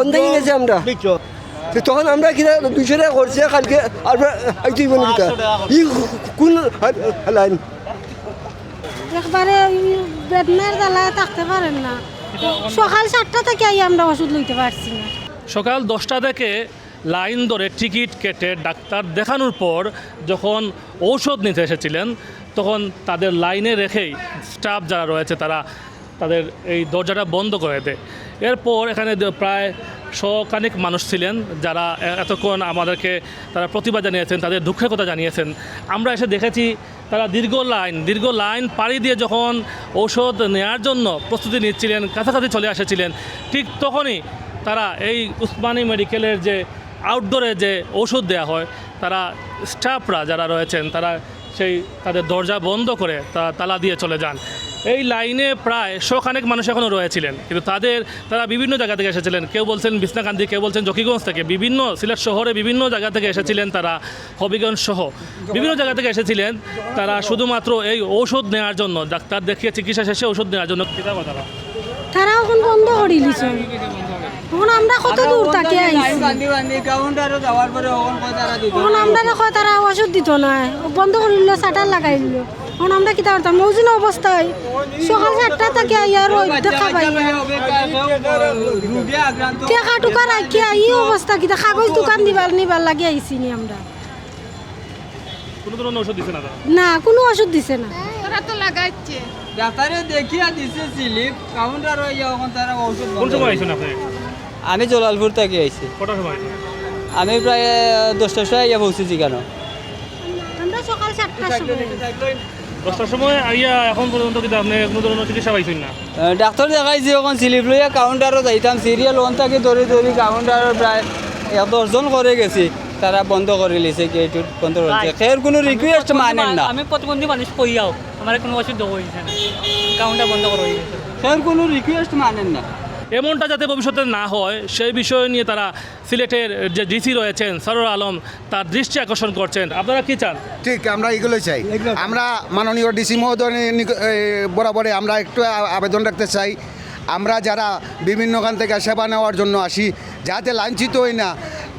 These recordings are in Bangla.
অন্ধেই গেছে আমরা। তখন আমরা কিনা দুশো টাকা করছে কালকে আর আইতে ই কোন লাইন? একবারে বেদনার জ্বালায় থাকতে পারেন না। সকাল সাতটা থেকে আই আমরা ওষুধ লইতে পারছি না। সকাল দশটা থেকে লাইন ধরে টিকিট কেটে ডাক্তার দেখানোর পর যখন ঔষধ নিতে এসেছিলেন তখন তাদের লাইনে রেখেই স্টাফ যারা রয়েছে তারা তাদের এই দরজাটা বন্ধ করে দেয়। এরপর এখানে প্রায় শখানিক মানুষ ছিলেন যারা এতক্ষণ আমাদেরকে তারা প্রতিবাদ জানিয়েছেন, তাদের দুঃখের কথা জানিয়েছেন। আমরা এসে দেখেছি তারা দীর্ঘ লাইন দীর্ঘ লাইন পাড়ি দিয়ে যখন ঔষধ নেওয়ার জন্য প্রস্তুতি নিচ্ছিলেন, কাছাকাছি চলে এসেছিলেন ঠিক তখনই তারা এই উসমানী মেডিকেলের যে আউটডোরে যে ওষুধ দেওয়া হয়, তারা স্টাফরা যারা রয়েছেন, তারা সেই তাদের দরজা বন্ধ করে তারা তালা দিয়ে চলে যান। এই লাইনে প্রায় শখানেক মানুষ এখনও রয়েছিলেন। কিন্তু তাদের, তারা বিভিন্ন জায়গা থেকে এসেছিলেন। কেউ বলছেন বিছনাকান্দি কেউ বলছেন জকিগঞ্জ থেকে। বিভিন্ন, সিলেট শহরে বিভিন্ন জায়গা থেকে এসেছিলেন তারা, হবিগঞ্জ সহ। বিভিন্ন জায়গা থেকে এসেছিলেন তারা শুধুমাত্র এই ঔষধ নেওয়ার জন্য। ডাক্তার দেখিয়ে চিকিৎসা শেষে ওষুধ নেওয়ার জন্য। তারা? এখন বন্ধ করে আমরা কত দূর না। বন্ধ করে দিল শাটার লাগাই দিল। এখন আমরা ওজন অবস্থায়? সকাল সাতটা থেকে দেখা পাই। টেকা টুকা রাখি এই অবস্থা কিতা কাগজ দোকান দিবার নিবার লাগি আইছি নি আমরা কোনো ওষুধ দিচ্ছে না। তারা কোনো ওষুধ দিছে না ডাক্তারে দেখিয়া দিছে স্লিপ কাউন্টার যখন তারা ঔষধ কোন সময় করে। আপনি? আমি জলালপুর থেকে আইছি। কটার সময় আমি প্রায় দশটার সময় ইয়া পৌঁছেছি কেন? আমরা সকাল সাতটার সময়। দশটার সময় আইয়া এখন পর্যন্ত কিন্তু আপনি কোনো ধরনের চিকিৎসা পাইছেন না? ডাক্তার দেখাইছি এখন স্লিপ লইয়া কাউন্টারও যাইতাম। সিরিয়াল ওয়ান থেকে ধরে ধরে কাউন্টারও প্রায় এক দশজন করে গেছি। তারা বন্ধ করে লিছে গেট বন্ধ করছে খের কোনো রিকোয়েস্ট মানেন না। আমি প্রতিবন্ধী মানুষ কইয়াও আমার কোনো ওষুধ দেবো হয়েছে না। কাউন্টার বন্ধ করা গেছে খের কোনো রিকোয়েস্ট মানেন না। এমনটা যাতে ভবিষ্যতে না হয় সেই বিষয় নিয়ে তারা সিলেটের যে ডিসি রয়েছেন সরোর আলম তার দৃষ্টি আকর্ষণ করছেন। আপনারা কি চান? ঠিক আমরা এগুলোই চাই। আমরা মাননীয় ডিসি মহোদয় বরাবরে আমরা একটু আবেদন রাখতে চাই। আমরা যারা বিভিন্নখান থেকে সেবা নেওয়ার জন্য আসি যাতে লাঞ্ছিত হই না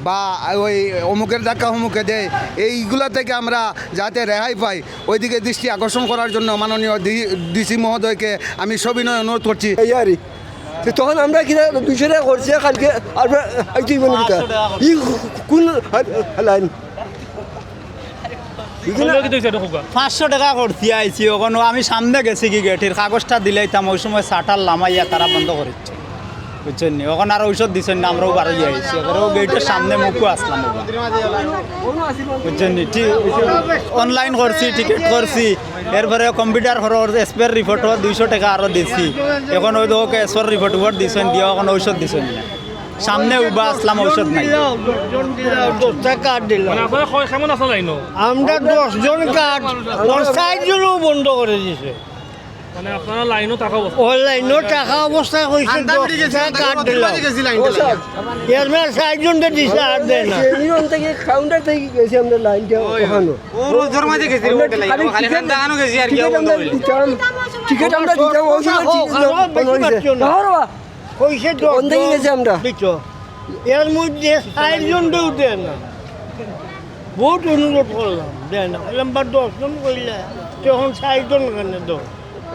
বা ওই অমুকের ধাক্কা অমুকে দেয় এইগুলো থেকে আমরা যাতে রেহাই পাই ওইদিকে দৃষ্টি আকর্ষণ করার জন্য মাননীয় ডিসি মহোদয়কে আমি সবিনয় অনুরোধ করছি। এই আরে তখন আমরা কিনা দুশো টাকা করছি কালকে আর আইতে দিব না ই কোন লাইন। পাঁচশো টাকা করতে আইছি ওখানে আমি সামনে গেছি কি গেটের কাগজটা দিলাইতাম ওই সময় সাটার লামাইয়া তারা বন্ধ করেছে। বুঝছেন নি ওখানে আর ঔষধ দিচ্ছেন না আমরাও বারো আইছি ওখানেও গেটের সামনে মুখও আসলাম বুঝছেন নি ঠিক অনলাইন করছি টিকিট করছি। এরপরে কম্পিউটার খরচ এসপের রিপোর্ট দুইশো টাকা আরও দিছি। এখন ওই ওকে এসপের রিপোর্ট রিপোর্ট দিছেন দিয়ে ওখানে ঔষধ দিছেন। না সামনে উবা আসলাম ঔষধ নাই। কার্ড দিলাম। মানে আমরা দশজন কার্ড চারজনও বন্ধ করে দিয়েছে মানে আপনারা লাইনও অবস্থা অনলাইনও টাকা অবস্থা হয়েছে দশটা কার্ড দিলাম এর মেয়ে দিছে আর দেয় না। থেকে কাউন্টার থেকে গেছি আমরা লাইনটা ওখানে। টিকিট আমরা দিতাম। ওই সময় হয়েছে অন্ধেই গেছি আমরা। এর মধ্যে চারজন উঠে না। বহুত অনুরোধ করলাম দেয় না। নাম্বার দশজন করলে তখন চারজন কেন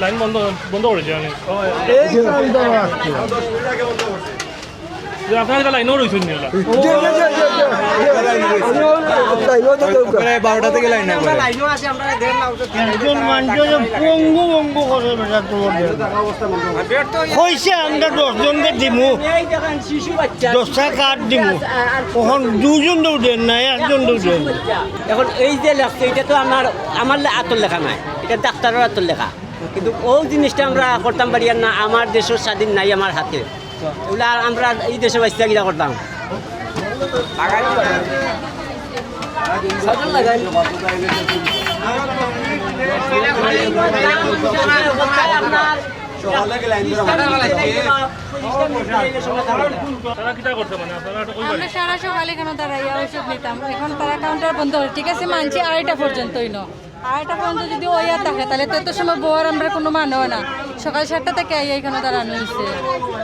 লাইন বন্ধ বন্ধ করেছে আমি। যে দুজন দেন না একজন এখন এই যে লেখছে, এটা তো আমার আমার আতর লেখা নাই। এটা ডাক্তারের আতর লেখা। কিন্তু ও জিনিসটা আমরা করতাম পারি না, আমার দেশের স্বাধীন নাই আমার হাতে। ওগুলা আমরা এই দেশে বাঁচতে গিয়া করতাম। তারা সারা সকালে এখানে দাঁড়াইয়া ওষুধ নিতাম? এখন তারা কাউন্টার বন্ধ ঠিক আছে, মানছি আড়াইটা পর্যন্তই ন। আড়াইটা পর্যন্ত যদি ওইয়া থাকে তাহলে তো এত সময় বউয়ার আমরা কোনো মানও না। সকাল সাতটা থেকে আইয়া এখানে দাঁড়ানো হয়েছে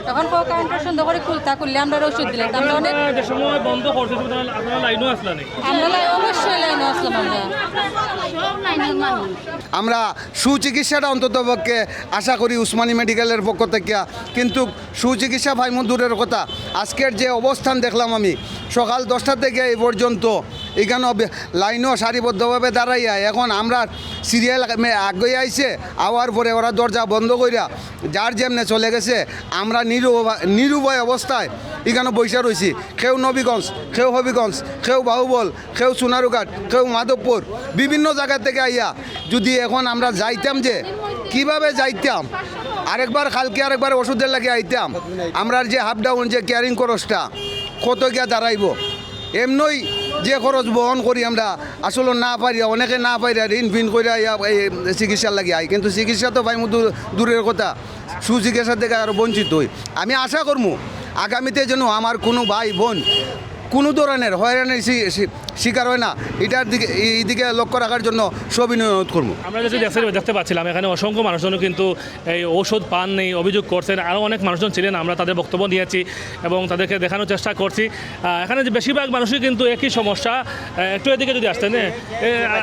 তখন কেউ কাউন্টার সুন্দর করে খুলতা খুললে আমরা ওষুধ দিলাম আমরা অনেক সময় বন্ধ করছে তুমি তাহলে আপনারা লাইনও আসলা আমরা অবশ্যই লাইনে আসলাম আমরা আমরা সুচিকিৎসাটা অন্তত পক্ষে আশা করি উসমানী মেডিকেলের পক্ষ থেকে। কিন্তু সুচিকিৎসা ভাইমু দূরের কথা আজকের যে অবস্থান দেখলাম আমি সকাল দশটা থেকে এই পর্যন্ত এখানে লাইনও সারিবদ্ধভাবে দাঁড়াইয়া এখন আমরা সিরিয়াল আগে আইছে, আওয়ার পরে ওরা দরজা বন্ধ কইরা যার যেমনে চলে গেছে, আমরা নিরুবা নিরুভয় অবস্থায় এখানে বৈশা রয়েছি কেউ নবীগঞ্জ, কেউ হবিগঞ্জ, কেউ বাহুবল, কেউ সোনারুঘাট, কেউ মাধবপুর, বিভিন্ন জায়গা থেকে আইয়া যদি এখন আমরা যাইতাম যে, কীভাবে যাইতাম? আরেকবার কালকে আরেকবার ওষুধের লাগে আইতাম। আমরা যে হাফ ডাউন যে কেয়ারিং করসটা কত গিয়া দাঁড়াইব? এমনই যে খরচ বহন করি আমরা, আসলে না পারি, অনেকে না পারি ঋণ ফিন করে এই চিকিৎসার লাগে আই কিন্তু চিকিৎসা তো ভাই দূর- দূরের কথা সুচিকিৎসা থেকে আরও বঞ্চিত হই। আমি আশা করব আগামীতে যেন আমার কোনো ভাই বোন কোনো ধরনের হয়রানির শিকার হয় না। এটার দিকে এই দিকে লক্ষ্য রাখার জন্য সবিনয় অনুরোধ করব। আমরা যদি দেখতে দেখতে পাচ্ছিলাম এখানে অসংখ্য মানুষজন কিন্তু এই ঔষধ পান নেই অভিযোগ করছেন। আরও অনেক মানুষজন ছিলেন আমরা তাদের বক্তব্য নিয়েছি এবং তাদেরকে দেখানোর চেষ্টা করছি। এখানে যে বেশিরভাগ মানুষই কিন্তু একই সমস্যা। একটু এদিকে যদি আসতেন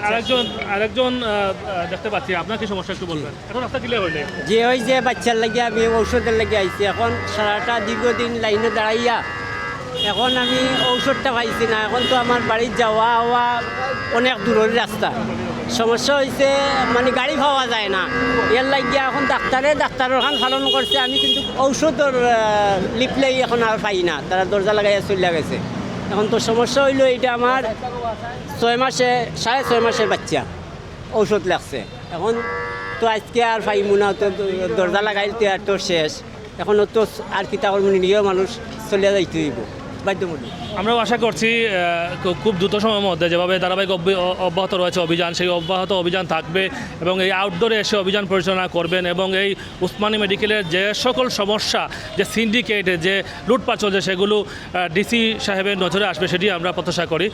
আরেকজন আরেকজন দেখতে পাচ্ছি। আপনার কি সমস্যা একটু বলবেন? এখন রাস্তা ক্লিয়ার হইলে যে ওই যে বাচ্চার লাগে আমি ঔষধের লাগে আইছি এখন সারাটা দীর্ঘদিন লাইনে দাঁড়াইয়া এখন আমি ঔষধটা পাইছি না। এখন তো আমার বাড়ির যাওয়া হওয়া অনেক দূরের রাস্তা। সমস্যা হয়েছে মানে গাড়ি পাওয়া যায় না। এর লাগিয়া এখন ডাক্তারে, ডাক্তারের খান পালন করছে। আমি কিন্তু ঔষধের লিপলেই এখন আর পাই না। তারা দরজা লাগাইয়া চলে গেছে। এখন তো সমস্যা হইল এটা আমার ছয় মাসে, সাড়ে ছয় মাসের বাচ্চা ঔষধ লাগছে। এখন তো আজকে আর পাইমু না, তো দরজা লাগাইতে আর তো শেষ। এখন তো আর কিতা করব নিজেও মানুষ চলে যাইতে হইব। বাধ্যমূলক আমরাও আশা করছি খুব দ্রুত সময়ের মধ্যে যেভাবে ধারাবাহিক অব্য- অব্যাহত রয়েছে অভিযান, সেই অব্যাহত অভিযান থাকবে এবং এই আউটডোরে এসে অভিযান পরিচালনা করবেন এবং এই উসমানী মেডিকেলের যে সকল সমস্যা, যে সিন্ডিকেট যে লুটপাট চলছে, সেগুলো ডিসি সাহেবের নজরে আসবে, সেটি আমরা প্রত্যাশা করি।